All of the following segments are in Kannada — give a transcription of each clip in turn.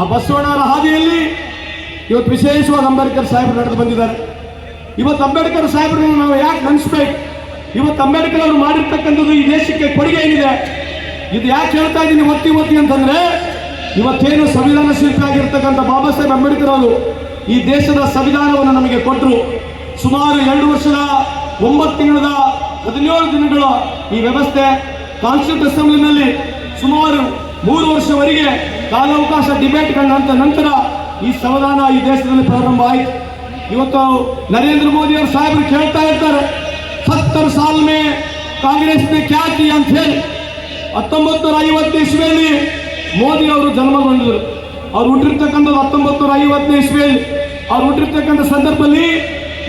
ಆ ಬಸವಣ್ಣವರ ಹಾದಿಯಲ್ಲಿ ಇವತ್ತು ವಿಶೇಷವಾಗಿ ಅಂಬೇಡ್ಕರ್ ಸಾಹೇಬರು ನಡೆದು ಬಂದಿದ್ದಾರೆ. ಇವತ್ತು ಅಂಬೇಡ್ಕರ್ ಸಾಹೇಬರನ್ನು ನಾವು ಯಾಕೆ ನೆನೆಸ್ಬೇಕು ಇವತ್ತು ಅಂಬೇಡ್ಕರ್ ಅವರು ಮಾಡಿರ್ತಕ್ಕಂಥದ್ದು ಈ ದೇಶಕ್ಕೆ ಕೊಡುಗೆ ಏನಿದೆ? ಇದು ಯಾಕೆ ಹೇಳ್ತಾ ಇದ್ದೀನಿ ಒತ್ತಿ ಒತ್ತಿ ಅಂತಂದ್ರೆ, ಇವತ್ತೇನು ಸಂವಿಧಾನ ಶಿಲ್ಪಿ ಆಗಿರ್ತಕ್ಕಂಥ ಬಾಬಾ ಸಾಹೇಬ್ ಅಂಬೇಡ್ಕರ್ ಅವರು ಈ ದೇಶದ ಸಂವಿಧಾನವನ್ನು ನಮಗೆ ಕೊಟ್ಟರು ಸುಮಾರು ಎರಡು ವರ್ಷದ, ಒಂಬತ್ತು ತಿಂಗಳದ, ಹದಿನೇಳು ದಿನಗಳ ಈ ವ್ಯವಸ್ಥೆ ಕಾನ್ಸ್ಟಿಟ್ಯೂಟ್ ಅಸೆಂಬ್ಲಿನಲ್ಲಿ ಸುಮಾರು ಮೂರು ವರ್ಷವರೆಗೆ ಕಾಲಾವಕಾಶ ಡಿಬೇಟ್ ಕಂಡಂತ ನಂತರ ಈ ಸಂವಿಧಾನ ಈ ದೇಶದಲ್ಲಿ ಪ್ರಾರಂಭ ಆಯಿತು. ಇವತ್ತು ನರೇಂದ್ರ ಮೋದಿ ಅವರು ಸಾಹೇಬರು ಕೇಳ್ತಾ ಇರ್ತಾರೆ, ಸತ್ತರ ಸಾಲ್ ಮೇ ಕಾಂಗ್ರೆಸ್ ನೇ ಕ್ಯಾ ಕಿ ಅಂತ ಹೇಳಿ. ಹತ್ತೊಂಬತ್ತು ನೂರ ಐವತ್ತು ಇಸ್ವಿಯಲ್ಲಿ ಮೋದಿ ಅವರು ಜನ್ಮಗೊಂಡರು ಅವ್ರು ಹುಟ್ಟಿರ್ತಕ್ಕಂಥದ್ದು ಹತ್ತೊಂಬತ್ತು ನೂರ ಐವತ್ತನೇ ಇಸ್ವಿಯಲ್ಲಿ, ಅವ್ರು ಹುಟ್ಟಿರ್ತಕ್ಕಂಥ ಸಂದರ್ಭದಲ್ಲಿ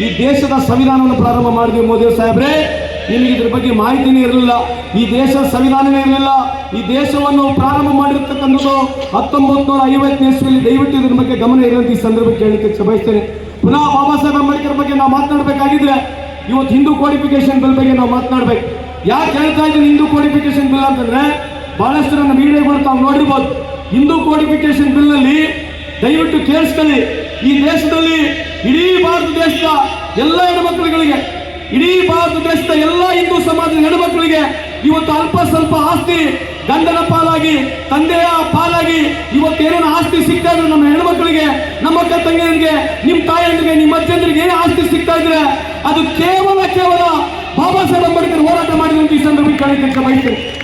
ಈ ದೇಶದ ಸಂವಿಧಾನವನ್ನು ಪ್ರಾರಂಭ ಮಾಡಿದ್ವಿ ಮೋದಿ ಸಾಹೇಬ್ರೆ. ನಿಮಗೆ ಇದ್ರ ಬಗ್ಗೆ ಮಾಹಿತಿನೇ ಇರಲಿಲ್ಲ. ಈ ದೇಶದ ಸಂವಿಧಾನವೇ ಇರಲಿಲ್ಲ. ಈ ದೇಶವನ್ನು ಪ್ರಾರಂಭ ಮಾಡಿರ್ತಕ್ಕಂಥದ್ದು ಹತ್ತೊಂಬತ್ತು ನೂರ ಐವತ್ತನೇ ಇಸ್ವಿಯಲ್ಲಿ. ದಯವಿಟ್ಟು ಇದ್ರ ಬಗ್ಗೆ ಗಮನ ಇರುವಂತ ಈ ಸಂದರ್ಭಕ್ಕೆ ಹೇಳಲಿಕ್ಕೆ ಬಯಸ್ತೇನೆ. ಪುನಃ ಬಾಬಾ ಸಾಹೇಬ್ ಅಂಬೇಡ್ಕರ್ ಬಗ್ಗೆ ನಾವು ಮಾತನಾಡಬೇಕಾಗಿದ್ರೆ ಇವತ್ತು ಹಿಂದೂ ಕೋಡಿಫಿಕೇಶನ್ ಬಿಲ್ ಬಗ್ಗೆ ನಾವು ಮಾತನಾಡಬೇಕು. ಯಾಕೆ ಹೇಳ್ತಾ ಇದ್ದೀನಿ ಹಿಂದೂ ಕೋಡಿಫಿಕೇಶನ್ ಬಿಲ್ ಅಂತಂದ್ರೆ ಬಹಳಷ್ಟು ನನ್ನ ಮೀಡಿಯಾಗಳು ತಾವು ನೋಡಿರ್ಬೋದು. ಹಿಂದೂ ಕೋಡಿಫಿಕೇಶನ್ ಬಿಲ್ನಲ್ಲಿ ದಯವಿಟ್ಟು ಕೇಳಿಸ್ಕೊಳ್ಳಿ. ಈ ದೇಶದಲ್ಲಿ ಇಡೀ ಭಾರತ ದೇಶದ ಎಲ್ಲ ಹೆಣ್ಮಕ್ಳುಗಳಿಗೆ ಇಡೀ ಭಾರತ ದೇಶದ ಎಲ್ಲ ಹಿಂದೂ ಸಮಾಜದ ಹೆಣ್ಮಕ್ಳಿಗೆ ಇವತ್ತು ಅಲ್ಪ ಸ್ವಲ್ಪ ಆಸ್ತಿ ಗಂಡನ ಪಾಲಾಗಿ, ತಂದೆಯ ಪಾಲಾಗಿ ಇವತ್ತೇನೇನು ಆಸ್ತಿ ಸಿಗ್ತಾ ನಮ್ಮ ಹೆಣ್ಮಕ್ಳಿಗೆ, ನಮ್ಮ ಅಕ್ಕ ತಂಗಿಯರಿಗೆ ನಿಮ್ಮ ತಾಯಿಯರಿಗೆ ನಿಮ್ಮ ಅಜ್ಜಂದ್ರಿಗೆ ಏನೇ ಆಸ್ತಿ ಸಿಗ್ತಾ ಇದ್ರೆ ಅದು ಕೇವಲ ಕೇವಲ ಬಾಬಾ ಸಾಹೇಬ್ ಅಂಬೇಡ್ಕರ್ ಹೋರಾಟ ಮಾಡಿದಂತ ಈ ಸಂದರ್ಭಕ್ಕೆ ಬಯಸ್ತೇನೆ.